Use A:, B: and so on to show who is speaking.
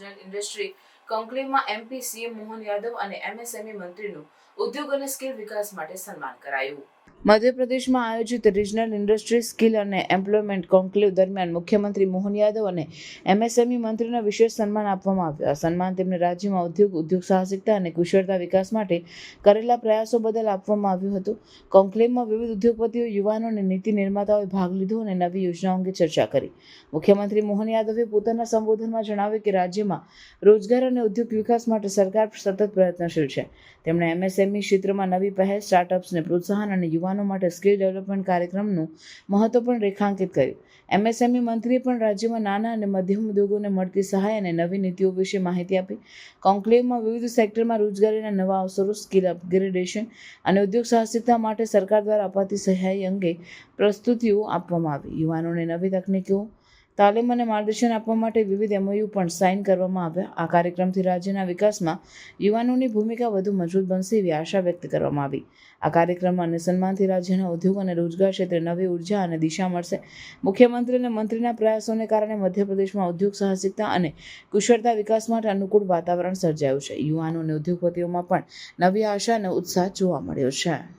A: Regional industry કોન્ક્લેવમાં MP CM Mohan Yadav અને MSME મંત્રીનું ઉદ્યોગ અને સ્કિલ વિકાસ માટે સન્માન કરાયું. મધ્યપ્રદેશમાં આયોજિત રિજનલ ઇન્ડસ્ટ્રી સ્કિલ અને એમ્પ્લોયમેન્ટ કોન્ક્લેવ દરમિયાન મુખ્યમંત્રી મોહન યાદવ અને એમએસએમઈ મંત્રીને વિશેષ સન્માન આપવામાં આવ્યું. આ સન્માન તેમને રાજ્યમાં ઉદ્યોગ ઉદ્યોગ સાહસિકતા અને કુશળતા વિકાસ માટે કરેલા પ્રયાસો બદલ આપવામાં આવ્યું હતું. કોન્ક્લેવમાં વિવિધ ઉદ્યોગપતિઓ, યુવાનો અને નીતિ નિર્માતાઓએ ભાગ લીધો અને નવી યોજનાઓ અંગે ચર્ચા કરી. મુખ્યમંત્રી મોહન યાદવે પોતાના સંબોધનમાં જણાવ્યું કે રાજ્યમાં રોજગાર અને ઉદ્યોગ વિકાસ માટે સરકાર સતત પ્રયત્નશીલ છે. તેમણે એમએસએમઈ ક્ષેત્રમાં નવી પહેલ સ્ટાર્ટઅપ્સને પ્રોત્સાહન અને યુવાનો માટે સ્કિલ ડેવલપમેન્ટ કાર્યક્રમનું મહત્વ પણ રેખાંકિત કર્યું. એમએસએમઈ મંત્રીએ પણ રાજ્યમાં નાના અને મધ્યમ ઉદ્યોગોને મળતી સહાય અને નવી નીતિઓ વિશે માહિતી આપી. કોન્ક્લેવમાં વિવિધ સેક્ટરમાં રોજગારીના નવા અવસરો, સ્કિલ અપગ્રેડેશન અને ઉદ્યોગ સાહસિકતા માટે સરકાર દ્વારા અપાતી સહાય અંગે પ્રસ્તુતિઓ આપવામાં આવી. યુવાનોને નવી તકનીકો તાલીમ અને માર્ગદર્શન આપવા માટે વિવિધ એમઓયુ પણ સાઇન કરવામાં આવ્યા. આ કાર્યક્રમથી રાજ્યના વિકાસમાં યુવાનોની ભૂમિકા વધુ મજબૂત બનશે એવી આશા વ્યક્ત કરવામાં આવી. આ કાર્યક્રમમાં અને સન્માનથી રાજ્યના ઉદ્યોગ અને રોજગાર ક્ષેત્રે નવી ઊર્જા અને દિશા મળશે. મુખ્યમંત્રી અને મંત્રીના પ્રયાસોને કારણે મધ્યપ્રદેશમાં ઉદ્યોગ સાહસિકતા અને કુશળતા વિકાસ માટે અનુકૂળ વાતાવરણ સર્જાયું છે. યુવાનો અને ઉદ્યોગપતિઓમાં પણ નવી આશા અને ઉત્સાહ જોવા મળ્યો છે.